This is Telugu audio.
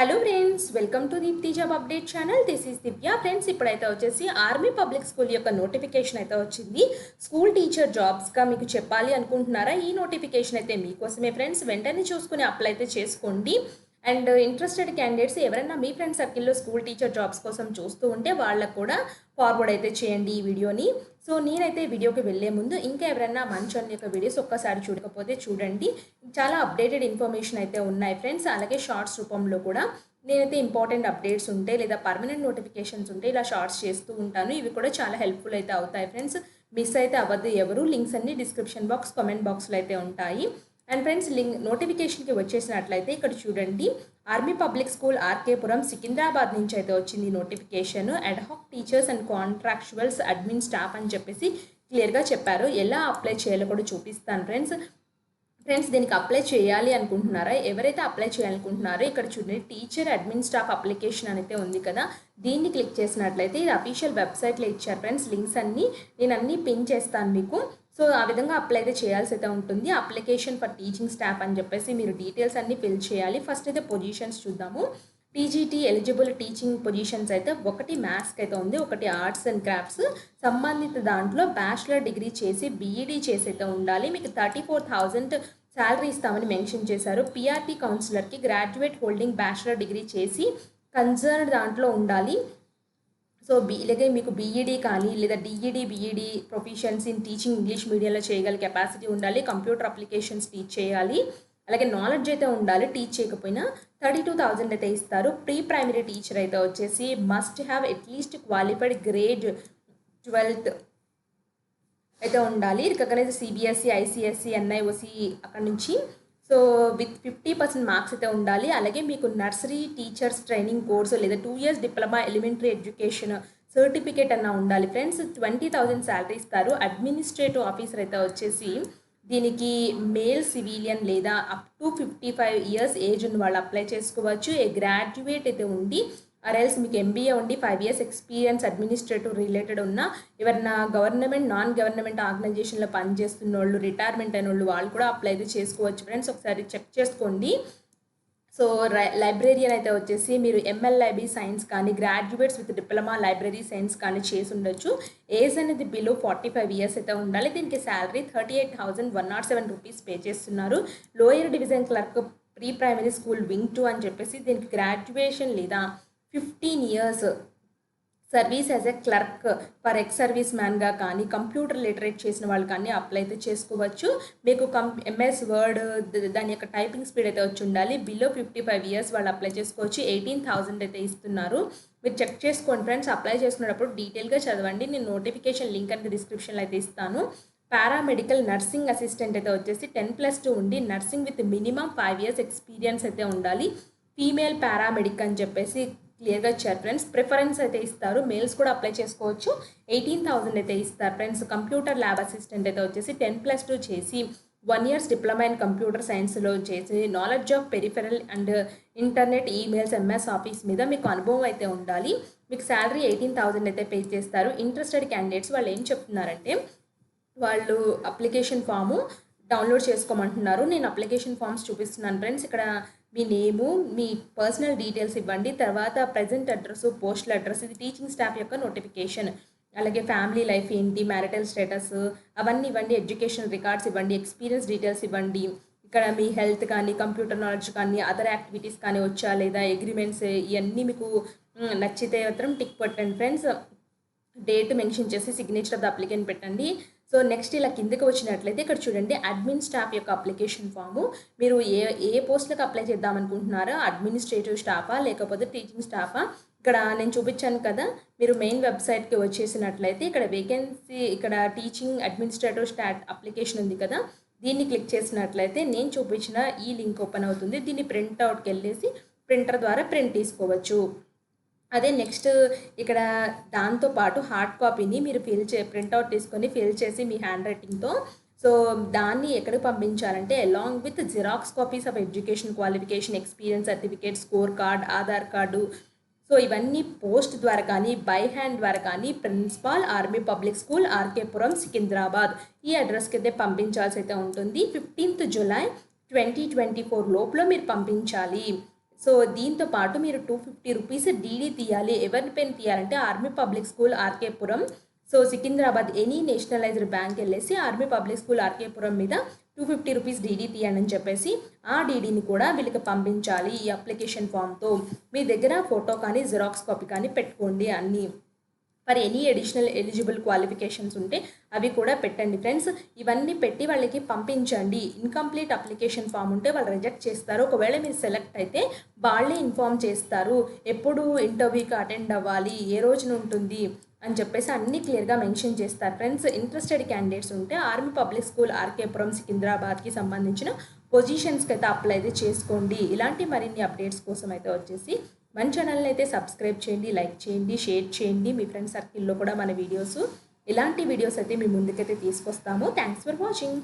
Hello friends welcome to Deepti job update channel this is Divya friends ఇప్పుడైతే వచ్చేసి ఆర్మీ పబ్లిక్ స్కూల్ యొక్క నోటిఫికేషన్ అయితే వచ్చింది. స్కూల్ టీచర్ జాబ్స్గా మీకు చెప్పాలి అనుకుంటున్నారా? ఈ నోటిఫికేషన్ అయితే మీకోసమే ఫ్రెండ్స్ వెంటనే చూసుకుని అప్లై అయితే చేసుకోండి. అండ్ ఇంట్రెస్టెడ్ క్యాండిడేట్స్ ఎవరైనా మీ ఫ్రెండ్ సర్కిల్లో స్కూల్ టీచర్ జాబ్స్ కోసం చూస్తూ ఉంటే వాళ్ళకు కూడా ఫార్వర్డ్ అయితే చేయండి ఈ వీడియోని. సో నేనైతే వీడియోకి వెళ్ళే ముందు ఇంకా ఎవరైనా మంచి ఛానల్ యొక్క వీడియోస్ ఒక్కసారి చూడకపోతే చూడండి. చాలా అప్డేటెడ్ ఇన్ఫర్మేషన్ అయితే ఉన్నాయి ఫ్రెండ్స్ అలాగే షార్ట్స్ రూపంలో కూడా నేనైతే ఇంపార్టెంట్ అప్డేట్స్ ఉంటే లేదా పర్మనెంట్ నోటిఫికేషన్స్ ఉంటే ఇలా షార్ట్స్ చేస్తూ ఉంటాను. ఇవి కూడా చాలా హెల్ప్ఫుల్ అయితే అవుతాయి ఫ్రెండ్స్ మిస్ అయితే అవ్వద్దు ఎవరు. లింక్స్ అన్ని డిస్క్రిప్షన్ బాక్స్ కామెంట్ బాక్స్లో అయితే ఉంటాయి. అండ్ ఫ్రెండ్స్ లింక్ నోటిఫికేషన్కి వచ్చేసినట్లయితే ఇక్కడ చూడండి army public school RK Puram Secunderabad నుంచి అయితే వచ్చింది notification ad hoc teachers and contractuals admin staff అని చెప్పేసి క్లియర్గా చెప్పారు. ఎలా అప్లై చేయాలో కూడా చూపిస్తాను ఫ్రెండ్స్ ఫ్రెండ్స్ దీనికి అప్లై చేయాలి అనుకుంటున్నారా? ఎవరైతే అప్లై చేయాలనుకుంటున్నారో ఇక్కడ చూడండి టీచర్ అడ్మిన్ స్టాఫ్ అప్లికేషన్ అయితే ఉంది కదా. దీన్ని క్లిక్ చేసినట్లయితే ఇది అఫీషియల్ వెబ్సైట్లో ఇచ్చారు ఫ్రెండ్స్ లింక్స్ అన్నీ నేను అన్నీ పిన్ చేస్తాను మీకు. సో ఆ విధంగా అప్లై అయితే చేయాల్సి అయితే ఉంటుంది. అప్లికేషన్ ఫర్ టీచింగ్ స్టాఫ్ అని చెప్పేసి మీరు డీటెయిల్స్ అన్నీ ఫిల్ చేయాలి. ఫస్ట్ అయితే పొజిషన్స్ చూద్దాము. టీజీటీ ఎలిజిబుల్ టీచింగ్ పొజిషన్స్ అయితే ఒకటి మ్యాథ్స్కి అయితే ఉంది ఒకటి ఆర్ట్స్ అండ్ క్రాఫ్ట్స్ సంబంధిత దాంట్లో బ్యాచిలర్ డిగ్రీ చేసి బీఈడీ చేసి అయితే ఉండాలి. మీకు థర్టీ ఫోర్ థౌజండ్ శాలరీ ఇస్తామని మెన్షన్ చేశారు. పీఆర్పీ కౌన్సిలర్కి గ్రాడ్యుయేట్ హోల్డింగ్ బ్యాచిలర్ డిగ్రీ చేసి కన్సర్న్ దాంట్లో ఉండాలి. సో బి ఇలాగే మీకు బీఈడీ కానీ లేదా DEd BEd professions in teaching English మీడియంలో చేయగల కెపాసిటీ ఉండాలి. కంప్యూటర్ అప్లికేషన్స్ టీచ్ చేయాలి. అలాగే నాలెడ్జ్ అయితే ఉండాలి టీచ్ చేయకపోయినా థర్టీ టూ థౌజండ్ అయితే ఇస్తారు. ప్రీ ప్రైమరీ టీచర్ అయితే వచ్చేసి must have at least qualified grade twelfth అయితే ఉండాలి. రికగ్నైజ్ సిబిఎస్ఈ ఐసిఎస్ఈ ఎన్ఐఓసి అక్కడ నుంచి. So with fifty percent marks అయితే ఉండాలి. అలాగే మీకు నర్సరీ టీచర్స్ ట్రైనింగ్ కోర్సు లేదా two years diploma elementary education certificate అన్న ఉండాలి. ఫ్రెండ్స్ ట్వంటీ థౌజండ్ శాలరీ ఇస్తారు అడ్మినిస్ట్రేటివ్ ఆఫీసర్ అయితే వచ్చేసి దీనికి మేల్ సివిలియన్ లేదా up to fifty five years age ఉన్న వాళ్ళు అప్లై చేసుకోవచ్చు. ఏ గ్రాడ్యుయేట్ అయితే ఉండి ఆర్ఎల్స్ మీకు ఎంబీఏ ఉండి five years experience administrative related ఉన్న ఎవరైనా గవర్నమెంట్ నాన్ గవర్నమెంట్ ఆర్గనైజేషన్లో పనిచేస్తున్న వాళ్ళు రిటైర్మెంట్ అయిన వాళ్ళు వాళ్ళు కూడా అప్లై అయితే చేసుకోవచ్చు. ఫ్రెండ్స్ ఒకసారి చెక్ చేసుకోండి. సో లైబ్రేరియన్ అయితే వచ్చేసి మీరు ఎంఎల్ఐబి సైన్స్ కానీ graduates with diploma library science కానీ చేసి ఉండొచ్చు. ఏజ్ అనేది బిలో ఫార్టీ ఫైవ్ ఇయర్స్ అయితే ఉండాలి. దీనికి salary thirty eight thousand one not seven rupees pay చేస్తున్నారు. Lower division clerk pre primary school wing two అని చెప్పేసి దీనికి గ్రాడ్యుయేషన్ లేదా fifteen years service as a clerk for ex service మ్యాన్గా కానీ కంప్యూటర్ లిటరేట్ చేసిన వాళ్ళు కానీ అప్లై అయితే చేసుకోవచ్చు. మీకు కం ఎంఎస్ వర్డ్ దాని యొక్క టైపింగ్ స్పీడ్ అయితే వచ్చి ఉండాలి. బిలో ఫిఫ్టీ ఫైవ్ ఇయర్స్ వాళ్ళు అప్లై చేసుకోవచ్చు. ఎయిటీన్ థౌజండ్ అయితే ఇస్తున్నారు. మీరు చెక్ చేసుకోండి ఫ్రెండ్స్. అప్లై చేసుకునేటప్పుడు డీటెయిల్గా చదవండి. నేను నోటిఫికేషన్ లింక్ అనేది డిస్క్రిప్షన్లో అయితే ఇస్తాను. పారామెడికల్ నర్సింగ్ అసిస్టెంట్ అయితే వచ్చేసి టెన్ ప్లస్ టూ ఉండి nursing with minimum five years experience అయితే ఉండాలి. ఫీమేల్ పారామెడిక్ అని చెప్పేసి క్లియర్గా ఇచ్చారు ఫ్రెండ్స్ ప్రిఫరెన్స్ అయితే ఇస్తారు. మెయిల్స్ కూడా అప్లై చేసుకోవచ్చు. ఎయిటీన్ థౌసండ్ అయితే ఇస్తారు. ఫ్రెండ్స్ కంప్యూటర్ ల్యాబ్ అసిస్టెంట్ అయితే వచ్చేసి టెన్ ప్లస్ టూ చేసి one years diploma in computer సైన్స్లో చేసి knowledge of peripheral and internet emails MS office మీద మీకు అనుభవం అయితే ఉండాలి. మీకు శాలరీ ఎయిటీన్ థౌసండ్ అయితే పే చేస్తారు. ఇంట్రెస్టెడ్ క్యాండిడేట్స్ వాళ్ళు ఏం చెప్తున్నారంటే వాళ్ళు అప్లికేషన్ ఫాము డౌన్లోడ్ చేసుకోమంటున్నారు. నేను అప్లికేషన్ ఫామ్స్ చూపిస్తున్నాను ఫ్రెండ్స్. ఇక్కడ మీ నేము మీ పర్సనల్ డీటెయిల్స్ ఇవ్వండి. తర్వాత ప్రజెంట్ అడ్రస్ పోస్టల్ అడ్రస్ ఇది టీచింగ్ స్టాఫ్ యొక్క నోటిఫికేషన్. అలాగే ఫ్యామిలీ లైఫ్ ఏంటి మ్యారిటల్ స్టేటస్ అవన్నీ ఇవ్వండి. ఎడ్యుకేషన్ రికార్డ్స్ ఇవ్వండి ఎక్స్పీరియన్స్ డీటెయిల్స్ ఇవ్వండి. ఇక్కడ మీ హెల్త్ కానీ కంప్యూటర్ నాలెడ్జ్ కానీ అదర్ యాక్టివిటీస్ కానీ వచ్చా లేదా అగ్రిమెంట్స్ ఇవన్నీ మీకు నచ్చితే మాత్రం టిక్ పెట్టండి ఫ్రెండ్స్. డేట్ మెన్షన్ చేసి సిగ్నేచర్ ఆఫ్ ద అప్లికెంట్ పెట్టండి. సో నెక్స్ట్ ఇలా కిందకి వచ్చినట్లయితే ఇక్కడ చూడండి అడ్మిన్ స్టాఫ్ యొక్క అప్లికేషన్ ఫాము. మీరు ఏ ఏ పోస్ట్లకు అప్లై చేద్దాం అనుకుంటున్నారో? అడ్మినిస్ట్రేటివ్ స్టాఫా? లేకపోతే టీచింగ్ స్టాఫా? ఇక్కడ నేను చూపించాను కదా మీరు మెయిన్ వెబ్సైట్కి వచ్చేసినట్లయితే ఇక్కడ వేకెన్సీ ఇక్కడ టీచింగ్ అడ్మినిస్ట్రేటివ్ స్టాట్ అప్లికేషన్ ఉంది కదా దీన్ని క్లిక్ చేసినట్లయితే నేను చూపించిన ఈ లింక్ ఓపెన్ అవుతుంది. దీన్ని ప్రింట్అవుట్కి వెళ్ళేసి ప్రింటర్ ద్వారా ప్రింట్ తీసుకోవచ్చు. అదే నెక్స్ట్ ఇక్కడ దాంతో పాటు హార్డ్ కాపీని మీరు ఫిల్ చే ప్రింట్అవుట్ తీసుకొని ఫిల్ చేసి మీ హ్యాండ్ రైటింగ్తో. సో దాన్ని ఎక్కడికి పంపించాలంటే along with xerox copies of education qualification experience certificate score card Aadhaar card so ఇవన్నీ పోస్ట్ ద్వారా కానీ బై హ్యాండ్ ద్వారా కానీ principal army public school RK Puram Secunderabad ఈ అడ్రస్కి అయితే పంపించాల్సి అయితే ఉంటుంది. Fifteenth July twenty twenty four లోపల మీరు పంపించాలి. సో దీంతో పాటు మీరు టూ ఫిఫ్టీ రూపీస్ డీడీ తీయాలి. ఎవరి పెన్ తీయాలంటే army public school RK Puram so Secunderabad any nationalised bank వెళ్ళేసి ఆర్మీ పబ్లిక్ స్కూల్ ఆర్కేపురం మీద టూ ఫిఫ్టీ రూపీస్ డీడీ తీయండి అని చెప్పేసి ఆ డీడీని కూడా వీళ్ళకి పంపించాలి ఈ అప్లికేషన్ ఫామ్తో మీ దగ్గర ఫోటో కానీ జిరాక్స్ కాపీ కానీ పెట్టుకోండి అన్నీ. For any additional eligible qualifications ఉంటే అవి కూడా పెట్టండి. ఫ్రెండ్స్ ఇవన్నీ పెట్టి వాళ్ళకి పంపించండి. ఇన్కంప్లీట్ అప్లికేషన్ ఫామ్ ఉంటే వాళ్ళు రిజెక్ట్ చేస్తారు. ఒకవేళ మీరు సెలెక్ట్ అయితే వాళ్ళే ఇన్ఫామ్ చేస్తారు. ఎప్పుడు ఇంటర్వ్యూకి అటెండ్ అవ్వాలి ఏ రోజున ఉంటుంది అని చెప్పేసి అన్ని క్లియర్గా మెన్షన్ చేస్తారు. ఫ్రెండ్స్ ఇంట్రెస్టెడ్ క్యాండిడేట్స్ ఉంటే ఆర్మీ పబ్లిక్ స్కూల్ ఆర్కేపురం సికింద్రాబాద్కి సంబంధించిన పొజిషన్స్కి అయితే అప్లై అయితే చేసుకోండి. ఇలాంటి మరిన్ని అప్డేట్స్ కోసం అయితే వచ్చేసి మన ఛానల్ని అయితే సబ్స్క్రైబ్ చేయండి లైక్ చేయండి షేర్ చేయండి. మీ ఫ్రెండ్ సర్కిల్లో కూడా మన వీడియోస్ ఇలాంటి వీడియోస్ అయితే మీ ముందుకైతే తీసుకొస్తాము. Thanks for watching